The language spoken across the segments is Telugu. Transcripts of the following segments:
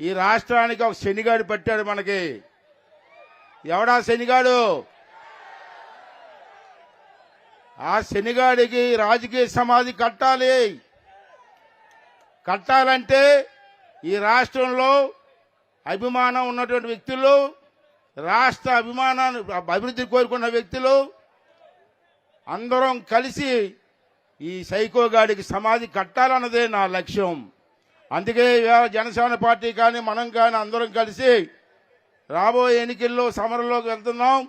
ఈ రాష్ట్రానికి ఒక శనిగాడు పెట్టాడు మనకి. ఎవడా శనిగాడు? ఆ శనిగాడికి రాజకీయ సమాధి కట్టాలి. కట్టాలంటే ఈ రాష్ట్రంలో అభిమానం ఉన్నటువంటి వ్యక్తులు రాష్ట్ర అభిమానాన్ని అభివృద్ధి కోరుకున్న వ్యక్తులు అందరం కలిసి ఈ సైకోగాడికి సమాధి కట్టాలన్నదే నా లక్ష్యం. అందుకే జనసేన పార్టీ కానీ మనం కానీ అందరం కలిసి రాబోయే ఎన్నికల్లో సమరంలోకి వెళ్తున్నాం.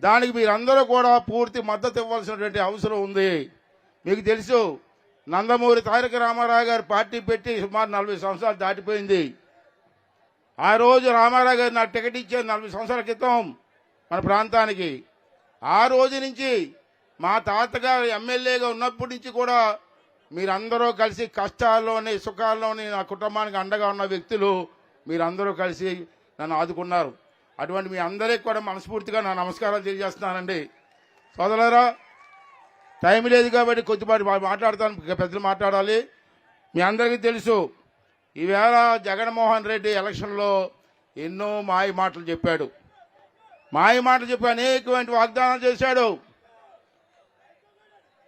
దానికి మీరందరూ కూడా పూర్తి మద్దతు ఇవ్వాల్సినటువంటి అవసరం ఉంది. మీకు తెలుసు నందమూరి తారక రామారావు గారు పార్టీ పెట్టి సుమారు నలభై సంవత్సరాలు దాటిపోయింది. ఆ రోజు రామారావు గారు నాకు టికెట్ ఇచ్చారు నలభై సంవత్సరాల క్రితం మన ప్రాంతానికి. ఆ రోజు నుంచి మా తాతగారు ఎమ్మెల్యేగా ఉన్నప్పటి నుంచి కూడా మీరందరూ కలిసి కష్టాల్లోని సుఖాల్లోని నా కుటుంబానికి అండగా ఉన్న వ్యక్తులు మీరందరూ కలిసి నన్ను ఆదుకున్నారు. అటువంటి మీ అందరికీ కూడా మనస్ఫూర్తిగా నా నమస్కారాలు తెలియజేస్తున్నానండి. సోదరులారా టైం లేదు కాబట్టి కొద్దిపాటి మాట్లాడతాను పెద్దలు మాట్లాడాలి. మీ అందరికీ తెలుసు ఈవేళ జగన్మోహన్ రెడ్డి ఎలక్షన్లో ఎన్నో మాయ మాటలు చెప్పాడు. మాయ మాటలు చెప్పి అనేకమైన వాగ్దానాలు చేశాడు.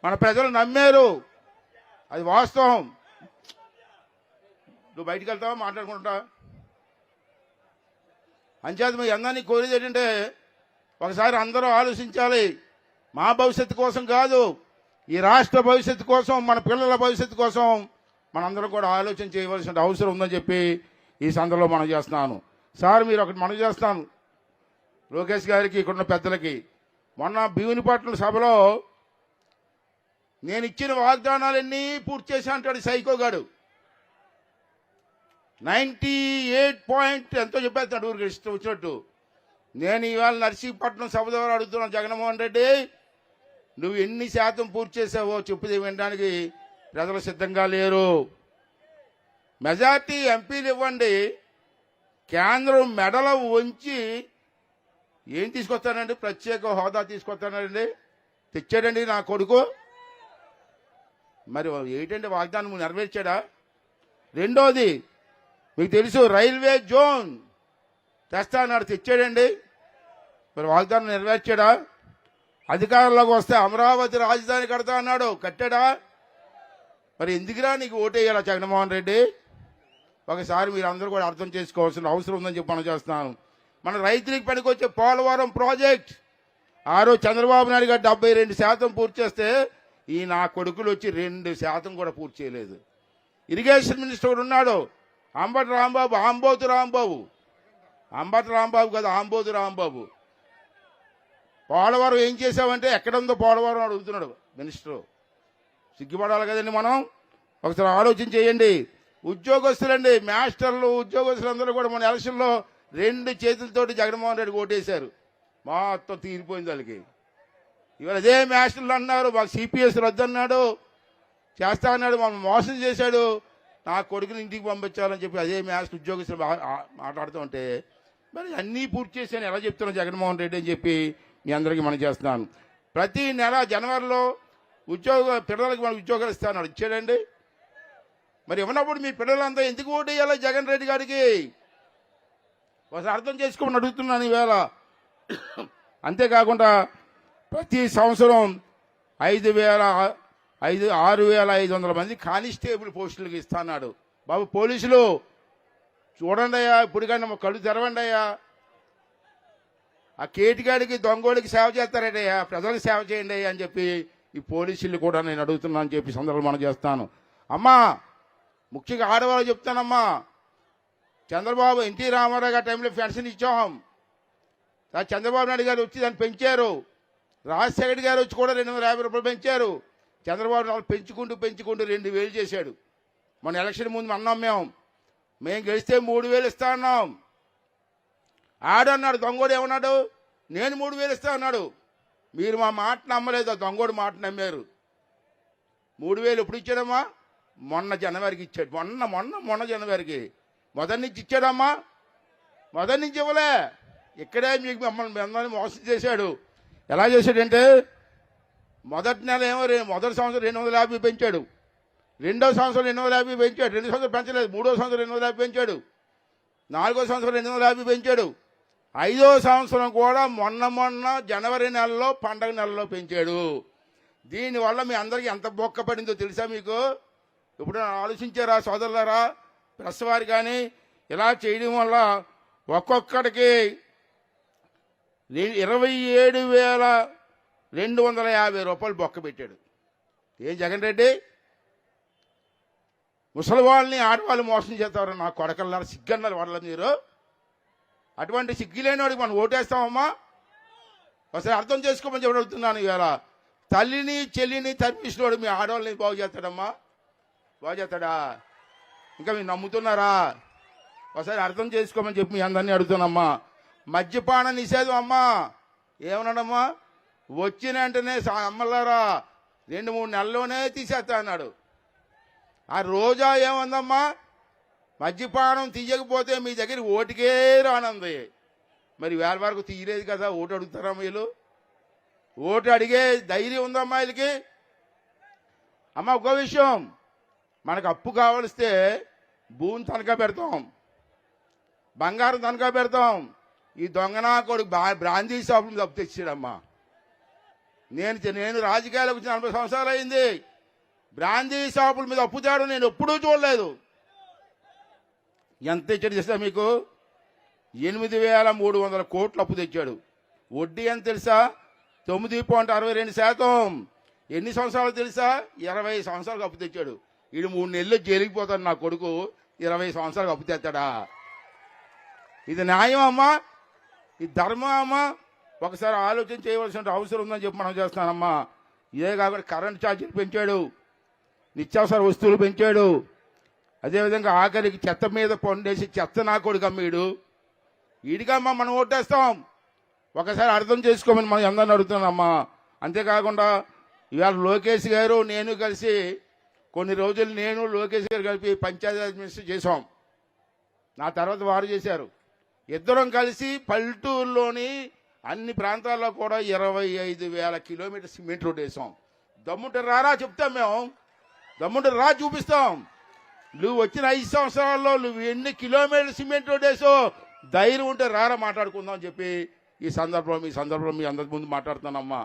మన ప్రజలు నమ్మారు. అది వాస్తవం. నువ్వు బయటికి వెళ్తావా? మాట్లాడుకుంటా? అంచేత మీ అందరినీ కోరేది ఏంటంటే ఒకసారి అందరూ ఆలోచించాలి. మా భవిష్యత్తు కోసం కాదు ఈ రాష్ట్ర భవిష్యత్తు కోసం మన పిల్లల భవిష్యత్తు కోసం మనందరం కూడా ఆలోచన చేయవలసిన అవసరం ఉందని చెప్పి ఈ సందర్భంలో మనం చేస్తున్నాను. సార్ మీరు ఒకటి మనం చేస్తాను. లోకేష్ గారికి ఇక్కడున్న పెద్దలకి. మొన్న భీమునిపట్నం సభలో నేను ఇచ్చిన వాగ్దానాలన్నీ పూర్తి చేశా అంటాడు సైకోగాడు నైంటీ ఎయిట్ పాయింట్ ఎంతో చెప్పేస్తాడు ఊరికి ఇష్టం వచ్చినట్టు. నేను ఇవాళ నర్సీపట్నం సభ ద్వారా అడుగుతున్నాను జగన్మోహన్ రెడ్డి నువ్వు ఎన్ని శాతం పూర్తి చేసావో చెప్పుది వినడానికి ప్రజలు సిద్ధంగా లేరు. మెజార్టీ ఎంపీలు ఇవ్వండి కేంద్రం మెడల వంచి ఏం తీసుకొస్తానండి ప్రత్యేక హోదా తీసుకొస్తానండి తెచ్చాడండి నా కొడుకు. మరి ఏంటంటే వాగ్దానం నెరవేర్చాడా? రెండోది మీకు తెలుసు రైల్వే జోన్ తెస్తా అన్నాడు తెచ్చాడండి. మరి వాగ్దానం నెరవేర్చాడా? అధికారంలోకి వస్తే అమరావతి రాజధాని కడతా అన్నాడు. కట్టాడా? మరి ఎందుకురా నీకు ఓటేయాలా జగన్మోహన్ రెడ్డి? ఒకసారి మీరు అందరూ కూడా అర్థం చేసుకోవాల్సిన అవసరం ఉందని చెప్పి మనం చేస్తున్నాను. మన రైతులకు పనికొచ్చే పోలవరం ప్రాజెక్ట్. ఆ రోజు చంద్రబాబు నాయుడు గారు డెబ్బై రెండు శాతం పూర్తి చేస్తే ఈ నా కొడుకులు వచ్చి రెండు శాతం కూడా పూర్తి చేయలేదు. ఇరిగేషన్ మినిస్టర్ ఉన్నాడు. అంబటి రాంబాబు ఆంబోతు రాంబాబు. అంబటి రాంబాబు కదా ఆంబోతు రాంబాబు. పోలవరం ఏం చేసావంటే ఎక్కడ ఉందో పోలవరం అడుగుతున్నాడు మినిస్టర్ సిగ్గుపడాలి కదండి మనం. ఒకసారి ఆలోచన చేయండి. ఉద్యోగస్తులండి మాస్టర్లు ఉద్యోగస్తులందరూ కూడా మన ఎలక్షన్లో రెండు చేతులతోటి జగన్మోహన్ రెడ్డి ఓటేశారు. మొత్తం తీరిపోయింది వాళ్ళకి. ఇవాళ అదే మాస్టర్లు అన్నారు. మాకు సిపిఎస్ రద్దన్నాడు. చేస్తా అన్నాడు. మనం మోసం చేశాడు. నా కొడుకుని ఇంటికి పంపించాలని చెప్పి అదే మాస్టర్ ఉద్యోగస్తులు మాట్లాడుతూ ఉంటే మరి అన్నీ పూర్తి చేశాను ఎలా చెప్తున్నాను జగన్మోహన్ రెడ్డి అని చెప్పి మీ అందరికీ మనం చేస్తున్నాను. ప్రతి నెల జనవరిలో ఉద్యోగ పిల్లలకి మనం ఉద్యోగాలు ఇస్తాను ఇచ్చాడండి. మరి ఇవ్వనప్పుడు మీ పిల్లలంతా ఎందుకు ఓటు వేయాలి జగన్ రెడ్డి గారికి? ఒకసారి అర్థం చేసుకోమని అడుగుతున్నాను ఈవేళ. అంతేకాకుండా ప్రతి సంవత్సరం ఐదు వేల ఐదు ఆరు వేల ఐదు వందల మంది కానిస్టేబుల్ పోస్టులకు ఇస్తాన్నాడు. బాబు పోలీసులు చూడండి అయ్యా ఇప్పటికైనా మా కళ్ళు తెరవండి అయ్యా. ఆ కేటిగాడికి దొంగోడికి సేవ చేస్తారండి ప్రజలకు సేవ చేయండి అయ్యా అని చెప్పి ఈ పోలీసులు కూడా నేను అడుగుతున్నాను అని చెప్పి సందర్భం మనం చేస్తాను. అమ్మా ముఖ్యంగా ఆడవాళ్ళు చెప్తానమ్మా చంద్రబాబు ఎన్టీ రామారావు గారి టైంలో పెన్షన్ ఇచ్చాం. చంద్రబాబు నాయుడు గారు వచ్చి దాన్ని పెంచారు. రాజశేఖర్ గారు వచ్చి కూడా రెండు వందల యాభై రూపాయలు పెంచారు. చంద్రబాబు నాయుడు పెంచుకుంటూ పెంచుకుంటూ రెండు వేలు చేశాడు. మన ఎలక్షన్ ముందు అన్నాం మేము. మేము గెలిస్తే మూడు వేలు ఇస్తా అన్నాం. ఆడన్నాడు దొంగోడు ఏమన్నాడు? నేను మూడు వేలు ఇస్తా అన్నాడు. మీరు మా మాట నమ్మలేదు ఆ దొంగోడు మాట నమ్మారు. మూడు వేలు ఎప్పుడు ఇచ్చాడమ్మా? మొన్న జనవరికి ఇచ్చాడు. మొన్న మొన్న మొన్న జనవరికి. మొదటి నుంచి ఇచ్చాడమ్మా. మొదటి నుంచి ఇవ్వలే. ఇక్కడే మీకు మమ్మల్ని మిమ్మల్ని మోసం చేశాడు. ఎలా చేశాడంటే మొదటి నెల ఏమో మొదటి సంవత్సరం రెండు వందల యాభై పెంచాడు. రెండో సంవత్సరం రెండు వందల యాభై పెంచాడు. రెండు సంవత్సరం పెంచలేదు. మూడో సంవత్సరం రెండు వందల యాభై పెంచాడు. నాలుగో సంవత్సరం రెండు వందల యాభై పెంచాడు. ఐదో సంవత్సరం కూడా మొన్న మొన్న జనవరి నెలలో పండగ నెలలో పెంచాడు. దీనివల్ల మీ అందరికీ ఎంత బొక్క పడిందో తెలుసా మీకు? ఇప్పుడు ఆలోచించారా సోదరులారా? ప్రెస్ వారు కానీ ఇలా చేయడం వల్ల ఒక్కొక్కడికి ఇరవై ఏడు వేల రెండు వందల యాభై రూపాయలు బొక్క పెట్టాడు. ఏం జగన్ రెడ్డి? ముసలి వాళ్ళని ఆడవాళ్ళు మోసం చేస్తారు నా కొడకల్లారా సిగ్గన్నారు వాళ్ళ మీరు. అటువంటి సిగ్గులేని వాడికి మనం ఓటేస్తామమ్మా. ఒకసారి అర్థం చేసుకోమని చెప్పగలుగుతున్నాను ఇవాళ. తల్లిని చెల్లిని తప్పించినోడు మీ ఆడవాళ్ళని బాగు చేస్తాడమ్మా. బాగు చేస్తాడా? ఇంకా మీరు నమ్ముతున్నారా? ఒకసారి అర్థం చేసుకోమని చెప్పి మీ అందరినీ అడుగుతున్నామ్మా మద్యపాన నిషేధం అమ్మా. ఏమన్నాడమ్మా? వచ్చిన వెంటనే అమ్మలారా రెండు మూడు నెలల్లోనే తీసేస్తా అన్నాడు. ఆ రోజా ఏముందమ్మా? మద్యపానం తీయకపోతే మీ దగ్గర ఓటుకే రానుంది. మరి వేల వరకు తీయలేదు కదా ఓటు అడుగుతారా వీళ్ళు? ఓటు అడిగే ధైర్యం ఉందమ్మా వీళ్ళకి? అమ్మ ఒక విషయం. మనకు అప్పు కావలిస్తే భూమి తనఖా పెడతాం. బంగారం తనఖా పెడతాం. ఈ దొంగనా కొడుకు బ్రాందీ షాపులు తప్పు తెచ్చాడమ్మా నేను నేను రాజకీయాలకు వచ్చిన నలభై సంవత్సరాలు అయింది. బ్రాందీ షాపుల మీద అప్పు తేడం నేను ఎప్పుడూ చూడలేదు. ఎంత ఇచ్చాడు తెలుసా మీకు? ఎనిమిది వేల మూడు వందల కోట్లు అప్పు తెచ్చాడు. వడ్డీ ఎంత తెలుసా? తొమ్మిది పాయింట్ అరవై రెండు శాతం. ఎన్ని సంవత్సరాలు తెలుసా? ఇరవై సంవత్సరాలకు అప్పు తెచ్చాడు. వీడు మూడు నెలలు జైలుకి పోతాడు నా కొడుకు. ఇరవై సంవత్సరాలకు అప్పు తెస్తాడా? ఇది న్యాయం అమ్మా? ఈ ధర్మం ఒకసారి ఆలోచన చేయవలసిన అవసరం ఉందని చెప్పి మనం చేస్తానమ్మా ఇదే కాకుండా కరెంట్ ఛార్జీలు పెంచాడు నిత్యావసర వస్తువులు పెంచాడు. అదేవిధంగా ఆఖరికి చెత్త మీద పండేసి చెత్త నా కొడుకు అమ్మీడు వీడికమ్మా మనం ఓటేస్తాం. ఒకసారి అర్థం చేసుకోమని మనం అందరిని అడుగుతున్నామ్మా అంతేకాకుండా ఇవాళ లోకేష్ గారు నేను కలిసి కొన్ని రోజులు నేను లోకేష్ గారు కలిపి పంచాయతీ మినిస్టర్ చేసాం నా తర్వాత వారు చేశారు. ఇద్దరం కలిసి పల్లెటూరులోని అన్ని ప్రాంతాల్లో కూడా ఇరవై ఐదు వేల కిలోమీటర్ సిమెంట్ రోడ్ వేసాం. దమ్ముంటే రారా చెప్తాం మేము. దమ్ముంటే రా చూపిస్తాం. నువ్వు వచ్చిన ఐదు సంవత్సరాల్లో నువ్వు ఎన్ని కిలోమీటర్ సిమెంట్ రోడ్ వేసో ధైర్యం ఉంటే రారా మాట్లాడుకుందాం అని చెప్పి ఈ సందర్భంలో మీ సందర్భంలో మీ అందరి ముందు మాట్లాడుతున్నానమ్మా.